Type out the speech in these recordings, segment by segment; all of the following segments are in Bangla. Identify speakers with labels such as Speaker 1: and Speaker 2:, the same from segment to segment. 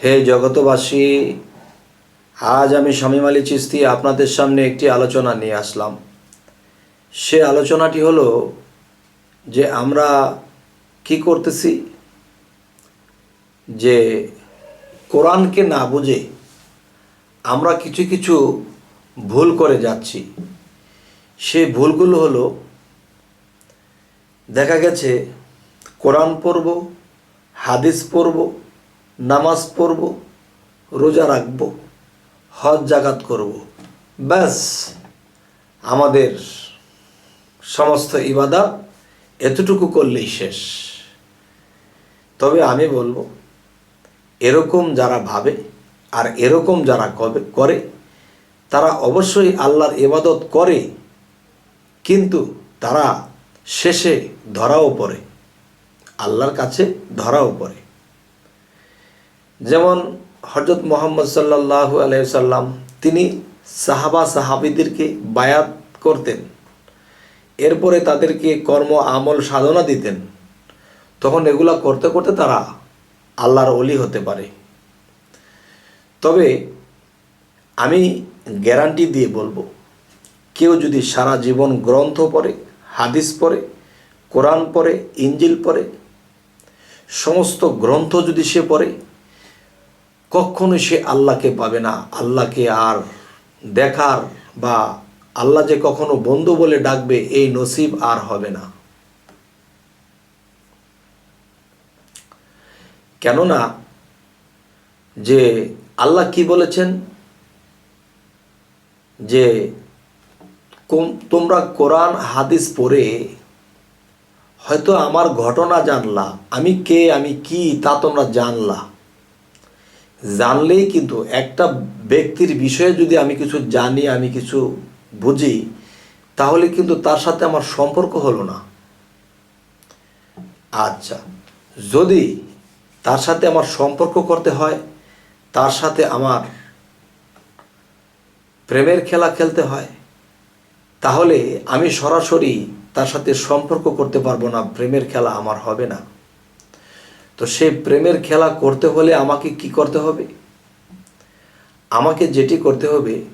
Speaker 1: হে জগতবাসী, আজ আমি শামীম আলী চিস্তি আপনাদের সামনে একটি আলোচনা নিয়ে আসলাম। সে আলোচনাটি হলো যে আমরা কি করতেছি? যে কোরআনকে না বুঝে আমরা কিছু কিছু ভুল করে যাচ্ছি। সে ভুলগুলো হলো, দেখা গেছে কোরআন পড়ব, হাদিস পড়ব নামাজ পড়ব, রোজা রাখব, হজ জাগাত করব। ব্যাস, আমাদের সমস্ত ইবাদা এতটুকু করলেই শেষ। তবে আমি বলব, এরকম যারা ভাবে আর এরকম যারা কবে, করে, তারা অবশ্যই আল্লাহর ইবাদত করে, কিন্তু তারা শেষে ধরাও পড়ে। আল্লাহর কাছে ধরাও পড়ে। যেমন হজরত মোহাম্মদ সাল্লাহু আলাইসাল্লাম তিনি সাহাবা সাহাবিদেরকে বায়াত করতেন। এরপরে তাদেরকে কর্ম, আমল, সাধনা দিতেন। তখন এগুলা করতে করতে তারা আল্লাহর অলি হতে পারে। তবে আমি গ্যারান্টি দিয়ে বলব, কেউ যদি সারা জীবন গ্রন্থ পড়ে, হাদিস পড়ে, কোরআন পড়ে ইঞ্জিল পড়ে, সমস্ত গ্রন্থ যদি সে পড়ে কখনো সে আল্লাহকে পাবে না। আল্লাহকে আর দেখার বা আল্লাহ যে কখনো বন্ধু বলে ডাকবে, এই নসিব আর হবে না। কেননা যে আল্লাহ কি বলেছেন? যে তোমরা কোরআন, হাদিস পড়ে হয়তো আমার ঘটনা জানলা, আমি কে, আমি কি, তা তোমরা জানলা। জানলেই কিন্তু একটা ব্যক্তির বিষয়ে যদি আমি কিছু জানি, আমি কিছু বুঝি, তাহলে কিন্তু তার সাথে আমার সম্পর্ক হলো না। আচ্ছা যদি তার সাথে আমার সম্পর্ক করতে হয়, তার সাথে আমার প্রেমের খেলা খেলতে হয়, তাহলে আমি সরাসরি তার সাথে সম্পর্ক করতে পারব না, প্রেমের খেলা আমার হবে না। তো সেই প্রেমের খেলা করতে হলে আমাকে কি করতে হবে? আমাকে যেটি করতে হবে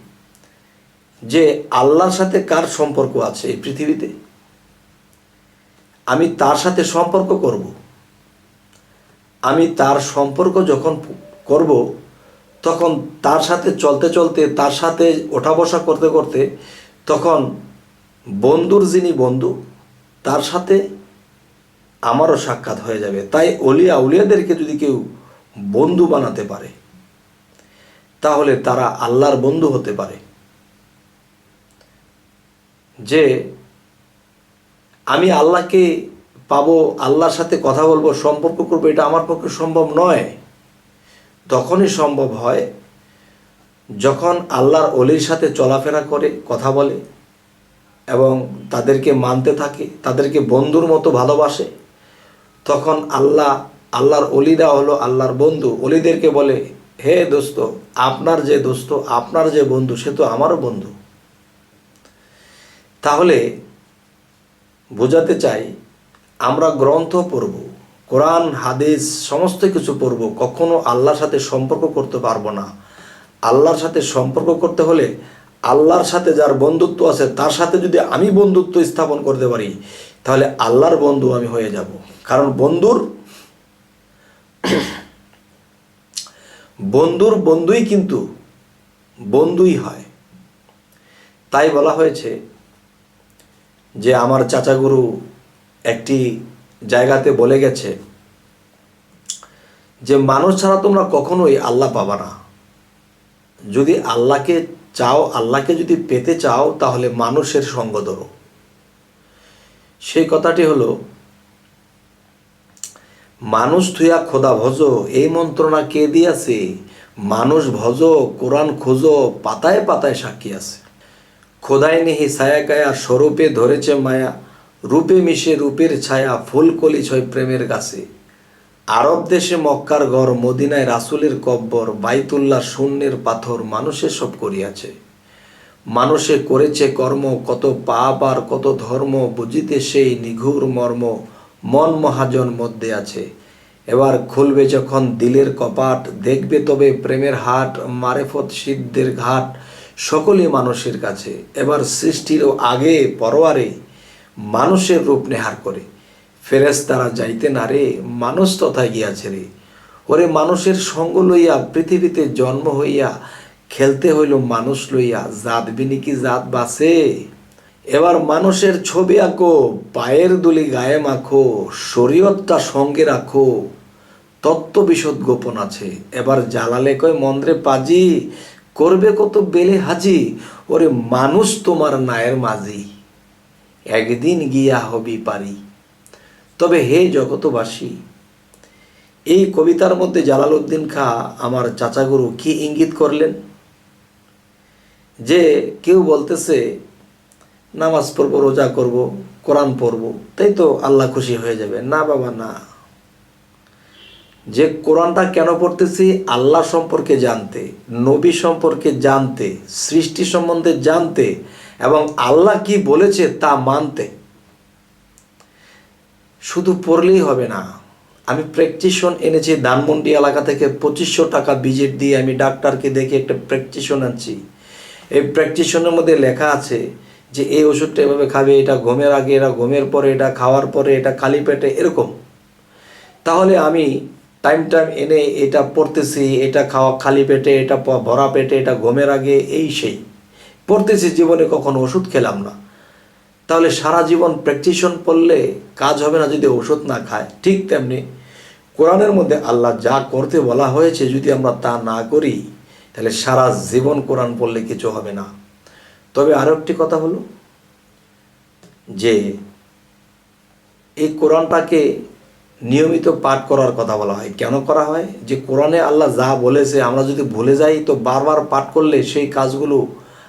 Speaker 1: যে আল্লাহর সাথে কার সম্পর্ক আছে এই পৃথিবীতে? আমি তার সাথে সম্পর্ক করব। আমি তার সম্পর্ক যখন করব, তখন তার সাথে চলতে চলতে, তার সাথে ওঠা বসা করতে করতে, তখন বন্ধুর যিনি বন্ধু, তার সাথে আমারও সাক্ষাৎ হয়ে যাবে। তাই অলিয়া উলিয়াদেরকে যদি কেউ বন্ধু বানাতে পারে, তাহলে তারা আল্লাহর বন্ধু হতে পারে। যে আমি আল্লাহকে পাবো, আল্লাহর সাথে কথা বলব, সম্পর্ক করব, এটা আমার পক্ষে সম্ভব নয়। তখনই সম্ভব হয় যখন আল্লাহর অলির সাথে চলাফেরা করে, কথা বলে এবং তাদেরকে মানতে থাকে, তাদেরকে বন্ধুর মতো ভালোবাসে। তখন আল্লাহ, আল্লাহর অলিরা হলো আল্লাহর বন্ধু। অলিদেরকে বলে, হে দোস্ত, আপনার যে দোস্ত, আপনার যে বন্ধু, সে তো আমারও বন্ধু। তাহলে বোঝাতে চাই, আমরা গ্রন্থ পড়ব, কোরআন, হাদিস, সমস্ত কিছু পড়ব, কখনো আল্লাহর সাথে সম্পর্ক করতে পারব না। আল্লাহর সাথে সম্পর্ক করতে হলে আল্লাহর সাথে যার বন্ধুত্ব আছে, তার সাথে যদি আমি বন্ধুত্ব স্থাপন করতে পারি, তাহলে আল্লাহর বন্ধু আমি হয়ে যাব। বন্ধুর বন্ধুর বন্ধুই কিন্তু বন্ধুই হয়। তাই বলা হয়েছে যে আমার চাচাগুরু একটি জায়গাতে বলে গেছে যে মানুষ ছাড়া তোমরা কখনোই আল্লাহ পাবা না। যদি আল্লাহকে চাও, আল্লাহকে যদি পেতে চাও, তাহলে মানুষের সঙ্গ ধরো। সেই কথাটি হলো মানুষ থুয়া খোদা ভজ, এই মন্ত্রণা কে দিয়াছে? মানুষ ভজ, কোরআন খোঁজ, পাতায় পাতায় সাক্ষী আছে। খোদায় নেহি ছায়া কায়া, স্বরূপে ধরেছে মায়া, রূপে মিশে রূপের ছায়া, ফুল কলি ছয় প্রেমের গাছে। আরব দেশে মক্কার ঘর, মদিনায় রাসুলের কব্বর, বাইতুল্লাহ শূন্যের পাথর, মানুষে সব করিয়াছে। মানুষে করেছে কর্ম, কত পাপ আর কত ধর্ম, বুঝিতে সেই নিঘুর মর্ম মন মহাজন মধ্যে আছে। এবার খুলবে যখন দিলের কপাট, দেখবে তবে প্রেমের হাট, মারেফত সিদ্ধের ঘাট সকলই মানুষের কাছে। এবার সৃষ্টিরও আগে পরোয়ারে মানুষের রূপ নেহার করে। ফেরেস তারা যাইতে না রে, মানুষ তথায় গিয়াছে রে। ওরে মানুষের সঙ্গ লইয়া পৃথিবীতে জন্ম হইয়া, খেলতে হইল মানুষ লইয়া, জাত বিনি কি জাত বাসে? এবার মানুষের ছবি আঁকো, পায়ের দুলি গায়ে মাখো, শরীয়তটা সঙ্গে রাখো। তত্ত্ব বিশদ গোপন আছে। এবার জ্বালালে কয় মন্দ্রে পাজি, করবে কত বেলে হাজি, ওরে মানুষ তোমার নায়ের মাঝি। একদিন গিয়া হবি পারি। তবে হে জগতবাসী, এই কবিতার মধ্যে জালালউদ্দিন খা আমার চাচাগুরু কি ইঙ্গিত করলেন? যে কেউ বলতেছে নামাজ পড়ব, রোজা করব, কোরআন পড়ব, তাই তো আল্লাহ খুশি হয়ে যাবে। না বাবা, না। যে কোরআনটা কেন পড়তেছি? আল্লাহ সম্পর্কে জানতে, নবী সম্পর্কে জানতে, সৃষ্টি সম্বন্ধে জানতে, এবং আল্লাহ কি বলেছে তা মানতে। শুধু পড়লেই হবে না। আমি প্র্যাকটিশন এনেছি, ধানমন্ডি এলাকা থেকে পঁচিশশো টাকা বিজেট দিয়ে আমি ডাক্তারকে দেখে একটা প্র্যাকটিশন আনছি। এই প্র্যাকটিশনের মধ্যে লেখা আছে যে এই ওষুধটা এভাবে খাবে, এটা ঘুমের আগে, এটা ঘুমের পরে, এটা খাওয়ার পরে, এটা খালি পেটে, এরকম। তাহলে আমি টাইম টাইম এনে এটা পড়তেছি, এটা খাওয়া খালি পেটে, এটা ভরা পেটে, এটা ঘুমের আগে, এই সেই। পড়তেছি জীবনে কখনো ওষুধ খেলাম না। তাহলে সারা জীবন প্র্যাকটিশন পড়লে কাজ হবে না যদি ওষুধ না খায়। ঠিক তেমনি কোরআনের মধ্যে আল্লাহ যা করতে বলা হয়েছে যদি আমরা তা না করি, তাহলে সারা জীবন কোরআন পড়লে কিছু হবে না। তবে আরও একটি কথা হলো যে এই কোরআনটাকে নিয়মিত পাঠ করার কথা বলা হয়। কেন করা হয়? যে কোরআনে আল্লাহ যা বলেছে, আমরা যদি ভুলে যাই, তো বারবার পাঠ করলে সেই কাজগুলো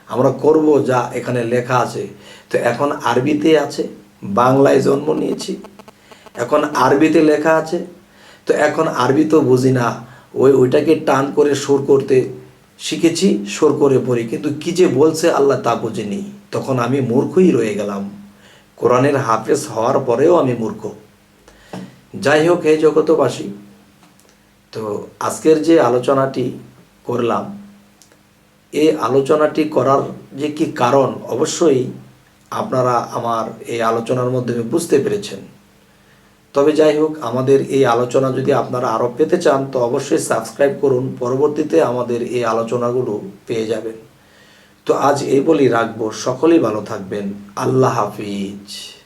Speaker 1: আমরা করব যা এখানে লেখা আছে। তো এখন আরবিতে আছে, বাংলায় জন্ম নিয়েছি। এখন আরবিতে লেখা আছে। তো এখন আরবি তো বুঝি না। ওই ওইটাকে টান করে সুর করতে শিখেছি সুর করে পড়ি, কিন্তু কি যে বলছে আল্লাহ তা বুঝিনি। তখন আমি মূর্খই রয়ে গেলাম। কোরআনের হাফেজ হওয়ার পরেও আমি মূর্খ। যাই হোক, হে জগতবাসী তো আজকের যে আলোচনাটি করলাম এই আলোচনাটি করার যে কি কারণ, অবশ্যই আপনারা আমার এই আলোচনার মাধ্যমে বুঝতে পেরেছেন। তবে যাই হোক, আমাদের এই আলোচনা যদি আপনারা আরও পেতে চান, তো অবশ্যই সাবস্ক্রাইব করুন। পরবর্তীতে আমাদের এই আলোচনাগুলো পেয়ে যাবেন। তো আজ এই বলি রাখব। সকলেই ভালো থাকবেন। আল্লাহ হাফিজ।